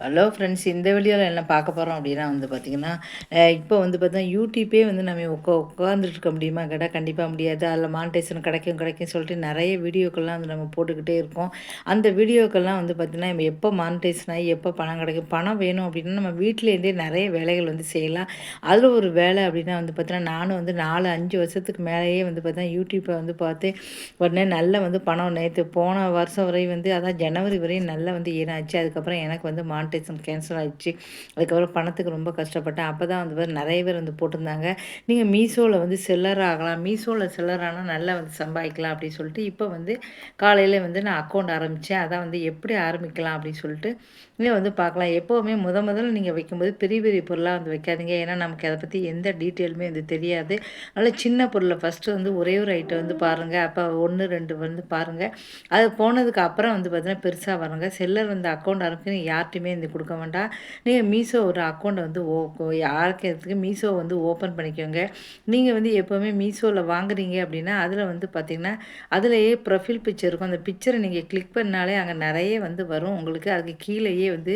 Hello friends இந்த வீடியோவில் என்ன பார்க்க போகிறோம் அப்படின்னா வந்து பார்த்திங்கன்னா இப்போ வந்து பார்த்தீங்கன்னா யூடியூப்பே வந்து நம்ம உட்கா உட்காந்துட்டு இருக்க முடியுமா? கேட்டால் கண்டிப்பாக முடியாது. அதில் மானிட்டேஷன் கிடைக்கும் கிடைக்கும் சொல்லிட்டு நிறைய வீடியோக்கள்லாம் வந்து நம்ம போட்டுக்கிட்டே இருக்கோம். அந்த வீடியோக்கள்லாம் வந்து பார்த்திங்கன்னா நம்ம எப்போ மானிட்டேஷன் ஆகி எப்போ பணம் கிடைக்கும் பணம் வேணும் அப்படின்னா நம்ம வீட்டிலேருந்தே நிறைய வேலைகள் வந்து செய்யலாம். அதில் ஒரு வேலை அப்படின்னா வந்து பார்த்திங்கன்னா நானும் வந்து நாலு அஞ்சு வருஷத்துக்கு மேலேயே வந்து பார்த்தீங்கன்னா யூடியூப்பை வந்து பார்த்து உடனே நல்ல வந்து பணம் நேற்று போன வருஷம் வரை வந்து அதான் ஜனவரி வரையும் நல்லா வந்து ஏனாச்சு அதுக்கப்புறம் எனக்கு வந்து மான் மானிட்டேஷன் கேன்சல் ஆகிடுச்சு அதுக்கப்புறம் பணத்துக்கு ரொம்ப கஷ்டப்பட்டேன். அப்போ தான் வந்து நிறைய பேர் வந்து போட்டிருந்தாங்க. நீங்கள் மீஷோவில் வந்து செல்லர் ஆகலாம். மீஷோவில் செல்லர் ஆனால் நல்லா வந்து சம்பாதிக்கலாம் அப்படின்னு சொல்லிட்டு இப்போ வந்து காலையில் வந்து நான் அக்கௌண்ட் ஆரம்பித்தேன் அதான் வந்து எப்படி ஆரம்பிக்கலாம் அப்படின்னு சொல்லிட்டு நீங்கள் வந்து பார்க்கலாம். எப்போவுமே முத முதல்ல நீங்கள் வைக்கும்போது பெரிய பெரிய பொருளாக வந்து வைக்காதீங்க. ஏன்னா நமக்கு அதை பற்றி எந்த டீட்டெயிலுமே வந்து தெரியாது. அதனால் சின்ன பொருளை ஃபஸ்ட்டு வந்து ஒரே ஒரு ஐட்டம் வந்து பாருங்கள் அப்போ ஒன்று ரெண்டு வந்து பாருங்கள் அது போனதுக்கு அப்புறம் வந்து பார்த்தீங்கன்னா பெருசாக வருங்க. செல்லர் வந்து அக்கௌண்ட் ஆரம்பிக்கணும் யார்ட்டையுமே இது கொடுக்க வேண்டாம். நீங்கள் மீஷோ ஒரு அக்கௌண்ட்டை வந்து ஓ யாருக்கு மீஷோ வந்து ஓப்பன் பண்ணிக்கோங்க. நீங்கள் வந்து எப்போவுமே மீஷோவில் வாங்குறீங்க அப்படின்னா அதில் வந்து பார்த்திங்கன்னா அதிலேயே ப்ரொஃபைல் பிக்சர் இருக்கும். அந்த பிக்சரை நீங்கள் கிளிக் பண்ணாலே அங்கே நிறைய வந்து வரும். உங்களுக்கு அதுக்கு கீழேயே வந்து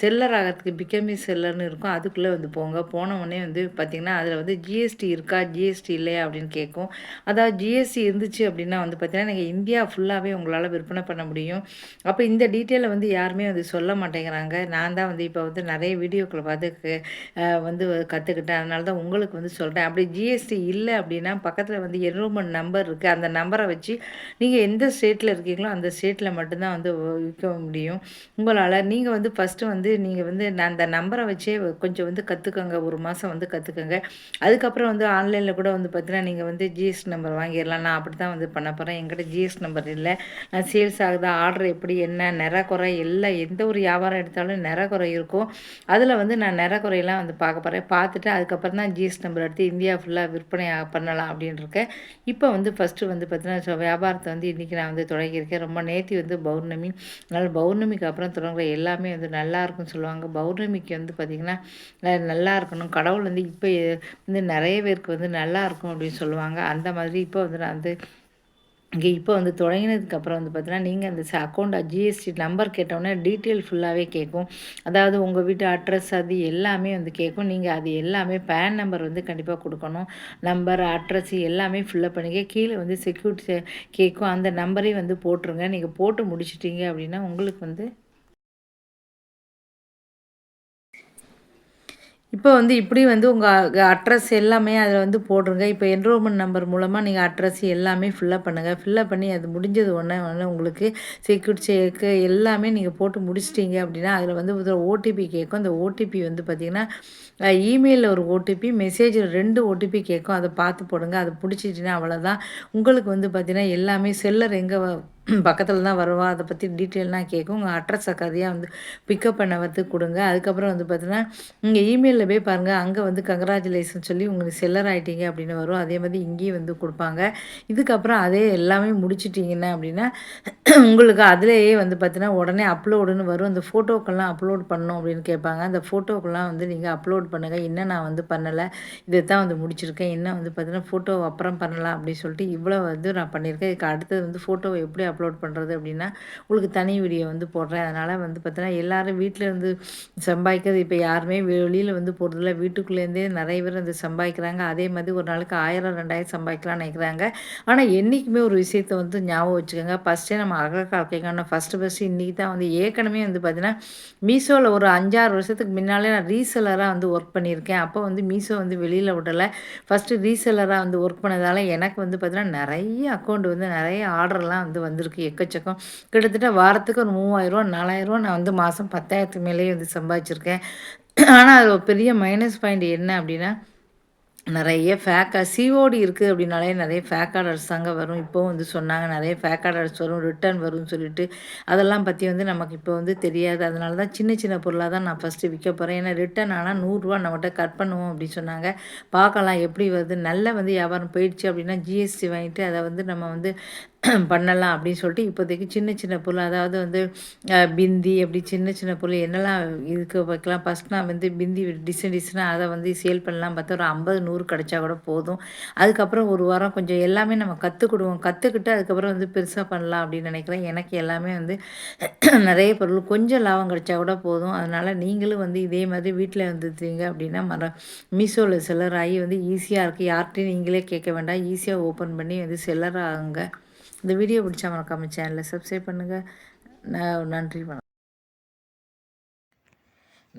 செல்லர் ஆகிறதுக்கு பிகமி செல்லர்னு இருக்கும். அதுக்குள்ளே வந்து போங்க. போன உடனே வந்து பார்த்திங்கன்னா அதில் வந்து ஜிஎஸ்டி இருக்கா? ஜிஎஸ்டி இல்லையா? அப்படின்னு கேட்கும். அதாவது ஜிஎஸ்டி இருந்துச்சு அப்படின்னா வந்து பார்த்திங்கன்னா நீங்கள் இந்தியா ஃபுல்லாகவே உங்களால் விற்பனை பண்ண முடியும். அப்போ இந்த டீட்டெயிலை வந்து யாருமே வந்து சொல்ல மாட்டேங்கிறாங்க. நான் தான் வந்து இப்போ வந்து நிறைய வீடியோக்களை பார்த்து வந்து கற்றுக்கிட்டேன் அதனால தான் உங்களுக்கு வந்து சொல்கிறேன் அப்படி ஜிஎஸ்டி இல்லை அப்படின்னா பக்கத்தில் வந்து என்ரோல்மெண்ட் நம்பர் இருக்குது அந்த நம்பரை வச்சு நீங்கள் எந்த ஸ்டேட்டில் இருக்கீங்களோ அந்த ஸ்டேட்டில் மட்டும்தான் வந்து விற்க முடியும். உங்களால் நீங்கள் வந்து ஃபஸ்ட்டு வந்து நீங்கள் வந்து நான் அந்த நம்பரை வச்சே கொஞ்சம் வந்து கற்றுக்கோங்க ஒரு மாதம் வந்து கற்றுக்கோங்க அதுக்கப்புறம் வந்து ஆன்லைனில் கூட வந்து பார்த்தீங்கன்னா நீங்கள் வந்து ஜிஎஸ்டி நம்பர் வாங்கிடலாம். நான் அப்படி தான் வந்து பண்ண போகிறேன் என்கிட்ட ஜிஎஸ்டி நம்பர் இல்லை. நான் சேல்ஸ் ஆகுதா? ஆர்டர் எப்படி? என்ன? நிற குறை? எல்லாம் எந்த ஒரு வியாபாரம் எடுத்தாலும் நிற குறை இருக்கும். அதில் வந்து நான் நிற குறையெல்லாம் வந்து பார்க்க போகிறேன் பார்த்துட்டு அதுக்கப்புறம் தான் ஜிஎஸ்டி நம்பர் எடுத்து இந்தியா ஃபுல்லாக விற்பனை பண்ணலாம் அப்படின்னு இருக்கேன் இப்போ வந்து ஃபஸ்ட்டு வந்து பார்த்தீங்கன்னா வியாபாரத்தை வந்து இன்றைக்கி நான் வந்து தொடங்கியிருக்கேன். ரொம்ப நேத்தி வந்து பௌர்ணமி. அதனால் பௌர்ணமிக்கு அப்புறம் தொடங்குற எல்லாமே எல்லாமே வந்து நல்லா இருக்குன்னு சொல்லுவாங்க. பௌர்ணமிக்கு வந்து பார்த்திங்கன்னா நல்லா இருக்கணும். கடவுள் வந்து இப்போ வந்து நிறைய பேருக்கு வந்து நல்லா இருக்கும் அப்படின்னு சொல்லுவாங்க. அந்த மாதிரி இப்போ வந்து நான் வந்து இங்கே இப்போ வந்து தொடங்கினதுக்கப்புறம் வந்து பார்த்தீங்கன்னா நீங்கள் அந்த அக்கௌண்ட் ஜிஎஸ்டி நம்பர் கேட்டோன்னே டீட்டெயில் ஃபுல்லாகவே கேட்கும் அதாவது உங்கள் வீட்டு அட்ரஸ் அது எல்லாமே வந்து கேட்கும் நீங்கள் அது எல்லாமே பேன் நம்பர் வந்து கண்டிப்பாக கொடுக்கணும். நம்பர் அட்ரஸ் எல்லாமே ஃபில்லப் பண்ணிக்க கீழே வந்து செக்யூரிட்டி கேட்கும் அந்த நம்பரையும் வந்து போட்டுருங்க. நீங்கள் போட்டு முடிச்சிட்டிங்க அப்படின்னா உங்களுக்கு வந்து இப்போ வந்து இப்படி வந்து உங்கள் அட்ரஸ் எல்லாமே அதில் வந்து போடுங்க இப்போ என்ரோல்மெண்ட் நம்பர் மூலமாக நீங்கள் அட்ரஸ் எல்லாமே ஃபில்லப் பண்ணுங்கள் ஃபில்லப் பண்ணி அது முடிஞ்சது ஒன்று ஒன்று உங்களுக்கு செக்யூரிட்டி செக்கு எல்லாமே நீங்கள் போட்டு முடிச்சிட்டிங்க அப்படின்னா அதில் வந்து ஓடிபி கேட்கும் அந்த ஓடிபி வந்து பார்த்திங்கன்னா இமெயிலில் ஒரு ஓடிபி மெசேஜில் ரெண்டு ஓடிபி கேட்கும் அதை பார்த்து போடுங்க. அதை பிடிச்சிட்டிங்கன்னா அவ்வளோதான் உங்களுக்கு வந்து பார்த்திங்கன்னா எல்லாமே செல்லர் எங்கே பக்கத்தில் தான் வருவா. அதை பற்றி டீட்டெயிலாம் கேட்கும் உங்கள் அட்ரஸை கதையாக வந்து பிக்கப் பண்ண வந்து கொடுங்க. அதுக்கப்புறம் வந்து பார்த்தீங்கன்னா இங்கே இமெயிலில் போய் பாருங்கள் அங்கே வந்து கங்க்ராச்சுலேஷன் சொல்லி உங்களுக்கு செல்லர் ஆகிட்டீங்க அப்படின்னு வரும். அதே மாதிரி இங்கேயும் வந்து கொடுப்பாங்க. இதுக்கப்புறம் அதே எல்லாமே முடிச்சிட்டிங்கன்னா அப்படின்னா உங்களுக்கு அதிலேயே வந்து பார்த்தீங்கன்னா உடனே அப்லோடுன்னு வரும். அந்த ஃபோட்டோக்கெல்லாம் அப்லோட் பண்ணும் அப்படின்னு கேட்பாங்க. அந்த ஃபோட்டோக்கெல்லாம் வந்து நீங்கள் அப்லோட் பண்ணுங்கள் என்ன நான் வந்து பண்ணலை? இதை தான் வந்து முடிச்சிருக்கேன். என்ன வந்து பார்த்தீங்கன்னா ஃபோட்டோ அப்புறம் பண்ணலாம் அப்படின்னு சொல்லிட்டு இவ்வளோ வந்து நான் பண்ணியிருக்கேன். இதுக்கு அடுத்தது வந்து ஃபோட்டோவை எப்படி அப்லோட் பண்ணுறது அப்படின்னா உங்களுக்கு தனி வீடியோ வந்து போடுறேன். அதனால் வந்து பார்த்தீங்கன்னா எல்லோரும் வீட்டில் இருந்து சம்பாதிக்கிறது இப்போ யாருமே வெளியில் வந்து போடுறதில்ல வீட்டுக்குள்ளேருந்தே நிறைய பேர் வந்து சம்பாதிக்கிறாங்க. அதே மாதிரி ஒரு நாளுக்கு ஆயிரம் ரெண்டாயிரம் சம்பாதிக்கலாம்னு நினைக்கிறாங்க. ஆனால் என்றைக்குமே ஒரு விஷயத்தை வந்து ஞாபகம் வச்சுக்கோங்க. ஃபஸ்ட்டே நம்ம அகக்காக்கைக்கான ஃபஸ்ட்டு ஃபஸ்ட்டு இன்றைக்கி தான் வந்து ஏற்கனவே வந்து பார்த்தீங்கன்னா மீஷோவில் ஒரு அஞ்சாறு வருஷத்துக்கு முன்னாலே நான் ரீசெலராக வந்து ஒர்க் பண்ணியிருக்கேன். அப்போ வந்து மீஷோ வந்து வெளியில் விடலை. ஃபஸ்ட்டு ரீசெலராக வந்து ஒர்க் பண்ணதால் எனக்கு வந்து பார்த்திங்கன்னா நிறைய அக்கௌண்ட் வந்து நிறைய ஆர்டர்லாம் வந்து வந்து வந்திருக்கு எக்கச்சக்கம். கிட்டத்தட்ட வாரத்துக்கு ஒரு மூவாயிரரூவா நாலாயிரரூவா நான் வந்து மாதம் பத்தாயிரத்துக்கு மேலேயே வந்து சம்பாதிச்சிருக்கேன். ஆனால் அது ஒரு பெரிய மைனஸ் பாயிண்ட் என்ன அப்படின்னா நிறைய ஃபேக்கா சிஓடி இருக்குது அப்படின்னாலே நிறைய ஃபேக் ஆர்டர்ஸ் தாங்க வரும். இப்போவும் வந்து சொன்னாங்க நிறைய ஃபேக் ஆர்டர்ஸ் வரும் ரிட்டர்ன் வரும்னு சொல்லிட்டு. அதெல்லாம் பற்றி வந்து நமக்கு இப்போ வந்து தெரியாது. அதனால தான் சின்ன சின்ன பொருளாக தான் நான் ஃபஸ்ட்டு விற்க போகிறேன் ஏன்னா ரிட்டர்ன் ஆனால் நூறுரூவா நம்மகிட்ட கட் பண்ணுவோம் அப்படின்னு சொன்னாங்க. பார்க்கலாம் எப்படி வருது. நல்ல வந்து வியாபாரம் போயிடுச்சு அப்படின்னா ஜிஎஸ்டி வாங்கிட்டு அதை வந்து நம்ம வந்து பண்ணலாம் அப்படின்னு சொல்லிட்டு இப்போதைக்கு சின்ன சின்ன பொருள் அதாவது வந்து பிந்தி அப்படி சின்ன சின்ன பொருள் என்னெல்லாம் இதுக்கு வைக்கலாம். ஃபஸ்ட் நான் வந்து பிந்தி டிசைன் டிசைனாக அதை வந்து சேல் பண்ணலாம் பார்த்தா ஒரு ஐம்பது நூறு கிடச்சா கூட போதும். அதுக்கப்புறம் ஒரு வாரம் கொஞ்சம் எல்லாமே நம்ம கற்றுக்கிடுவோம் கற்றுக்கிட்டு அதுக்கப்புறம் வந்து பெருசாக பண்ணலாம் அப்படின்னு நினைக்கிறேன். எனக்கு எல்லாமே வந்து நிறைய பொருள் கொஞ்சம் லாபம் கிடைச்சா கூட போதும். அதனால் நீங்களும் வந்து இதே மாதிரி வீட்டில் வந்துருந்தீங்க அப்படின்னா மர மீஷோவில் செல்லர் ஆகி வந்து ஈஸியாக இருக்குது யார்கிட்டையும் நீங்களே கேட்க வேண்டாம். ஈஸியாக ஓப்பன் பண்ணி வந்து செல்லர் ஆகுங்க இந்த வீடியோ பிடிச்சா மறக்காமல் சேனலை சப்ஸ்கிரைப் பண்ணுங்கள் நன்றி வணக்கம்.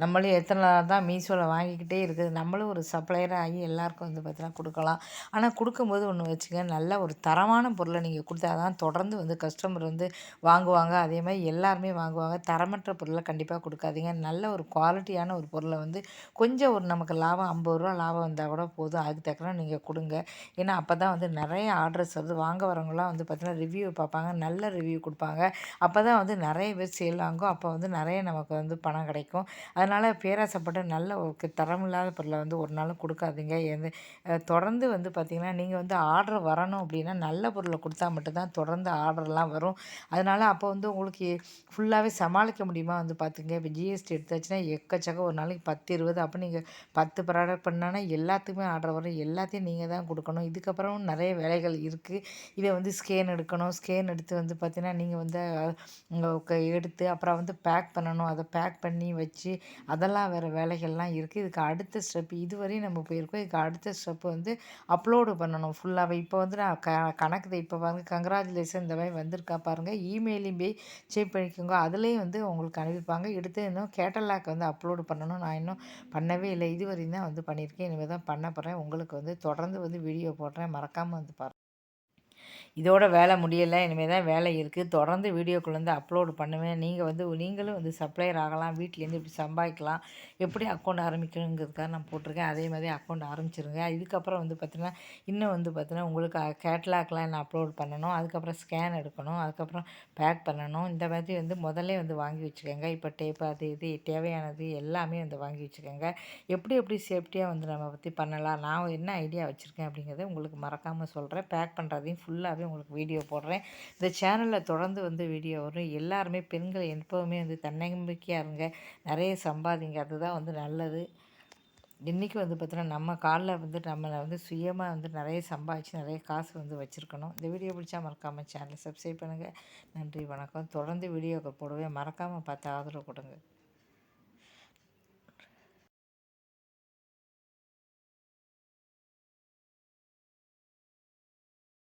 நம்மளும் எத்தனை நாள் தான் மீஷோவில் வாங்கிக்கிட்டே இருக்குது. நம்மளும் ஒரு சப்ளையராக ஆகி எல்லாருக்கும் வந்து பார்த்தீங்கன்னா கொடுக்கலாம். ஆனால் கொடுக்கும்போது ஒன்று வச்சுங்க நல்ல ஒரு தரமான பொருளை நீங்கள் கொடுத்தா தான் தொடர்ந்து வந்து கஸ்டமர் வந்து வாங்குவாங்க. அதே மாதிரி எல்லாருமே வாங்குவாங்க. தரமற்ற பொருளை கண்டிப்பாக கொடுக்காதீங்க. நல்ல ஒரு குவாலிட்டியான ஒரு பொருளை வந்து கொஞ்சம் ஒரு நமக்கு லாபம் ஐம்பது ரூபா லாபம் வந்தால் கூட போதும். அதுக்கு தக்கன நீங்கள் கொடுங்க. ஏன்னா அப்போ தான் வந்து நிறைய ஆர்டர்ஸ் வந்து வாங்க வரவங்களாம் வந்து பார்த்திங்கன்னா ரிவ்யூ பார்ப்பாங்க. நல்ல ரிவ்யூ கொடுப்பாங்க. அப்போ தான் வந்து நிறைய பேர் சேல் வாங்கும். அப்போ வந்து நிறைய நமக்கு வந்து பணம் கிடைக்கும். அதனால் பேராசைப்பட்டு நல்ல ஒரு தரமில்லாத பொருளை வந்து ஒரு நாளும் கொடுக்காதீங்க. எந்த தொடர்ந்து வந்து பார்த்திங்கன்னா நீங்கள் வந்து ஆர்டர் வரணும் அப்படின்னா நல்ல பொருளை கொடுத்தா மட்டும்தான் தொடர்ந்து ஆர்டர்லாம் வரும். அதனால் அப்போ வந்து உங்களுக்கு ஃபுல்லாகவே சமாளிக்க முடியுமா வந்து பார்த்துங்க இப்போ ஜிஎஸ்டி எடுத்தாச்சுன்னா எக்கச்சக்க ஒரு நாளைக்கு பத்து இருபது அப்போ நீங்கள் பத்து ப்ராடக்ட் பண்ணானா எல்லாத்துக்குமே ஆர்டர் வரும். எல்லாத்தையும் நீங்கள் தான் கொடுக்கணும். இதுக்கப்புறம் நிறைய வேலைகள் இருக்குது இதை வந்து ஸ்கேன் எடுக்கணும். ஸ்கேன் எடுத்து வந்து பார்த்திங்கன்னா நீங்கள் வந்து எடுத்து அப்புறம் வந்து பேக் பண்ணணும். அதை பேக் பண்ணி வச்சு அதெல்லாம் வேறு வேலைகள்லாம் இருக்குது இதுக்கு அடுத்த ஸ்டெப் இதுவரையும் நம்ம போயிருக்கோம். இதுக்கு அடுத்த ஸ்டெப்பு வந்து அப்லோடு பண்ணணும் ஃபுல்லாகவே இப்போ வந்து நான் க கணக்கு இப்போ பாருங்கள் கங்க்ராச்சுலேஷன் இந்த மாதிரி வந்திருக்கா பாருங்கள் இமெயிலையும் போய் செக் பண்ணிக்கோங்க. அதுலேயும் வந்து உங்களுக்கு அனுப்பிப்பாங்க. எடுத்து இன்னும் கேட்டலாக் வந்து அப்லோடு பண்ணணும். நான் இன்னும் பண்ணவே இல்லை. இது வரையும் தான் வந்து பண்ணியிருக்கேன். இனிமேல் தான் பண்ண போகிறேன் உங்களுக்கு வந்து தொடர்ந்து வந்து வீடியோ போடுறேன். மறக்காமல் வந்து பாருங்கள் இதோட வேலை முடியலை இனிமேல் தான் வேலை இருக்குது தொடர்ந்து வீடியோக்குள்ள வந்து அப்லோடு பண்ணுவேன் நீங்கள் வந்து நீங்களும் வந்து சப்ளையர் ஆகலாம். வீட்லேருந்து இப்படி சம்பாதிக்கலாம். எப்படி அக்கௌண்ட் ஆரம்பிக்கணுங்கிறதுக்காக நான் போட்டிருக்கேன். அதே மாதிரி அக்கௌண்ட் ஆரம்பிச்சிருங்க. இதுக்கப்புறம் வந்து பார்த்திங்கன்னா இன்னும் வந்து பார்த்திங்கன்னா உங்களுக்கு கேட்லாக்லாம் என்ன அப்லோட் பண்ணணும். அதுக்கப்புறம் ஸ்கேன் எடுக்கணும். அதுக்கப்புறம் பேக் பண்ணணும். இந்த மாதிரி வந்து முதல்ல வந்து வாங்கி வச்சுக்கோங்க. இப்போ டேப் அது இது தேவையானது எல்லாமே வந்து வாங்கி வச்சுக்கோங்க. எப்படி எப்படி சேஃப்டியாக வந்து நம்ம பற்றி பண்ணலாம்? நான் என்ன ஐடியா வச்சுருக்கேன் அப்படிங்கிறத உங்களுக்கு மறக்காமல் சொல்கிறேன் பேக் பண்ணுறதையும் ஃபுல்லாகவே உங்களுக்கு வீடியோ போடுறேன். இந்த சேனலில் தொடர்ந்து வந்து வீடியோ வரும். எல்லாருமே பெண்கள் எப்போவுமே வந்து தன்னம்பிக்கையாக இருங்க. நிறைய சம்பாதிங்க. அதுதான் வந்து நல்லது. இன்றைக்கி வந்து பார்த்தீங்கன்னா நம்ம காலில் வந்து நம்மளை வந்து சுயமாக வந்து நிறைய சம்பாதிச்சு நிறைய காசு வந்து வச்சுருக்கணும். இந்த வீடியோ பிடிச்சா மறக்காமல் சேனலை சப்ஸ்கிரைப் பண்ணுங்கள் நன்றி வணக்கம். தொடர்ந்து வீடியோக்கள் போடுவேன் மறக்காமல் பார்த்து ஆதரவு கொடுங்க.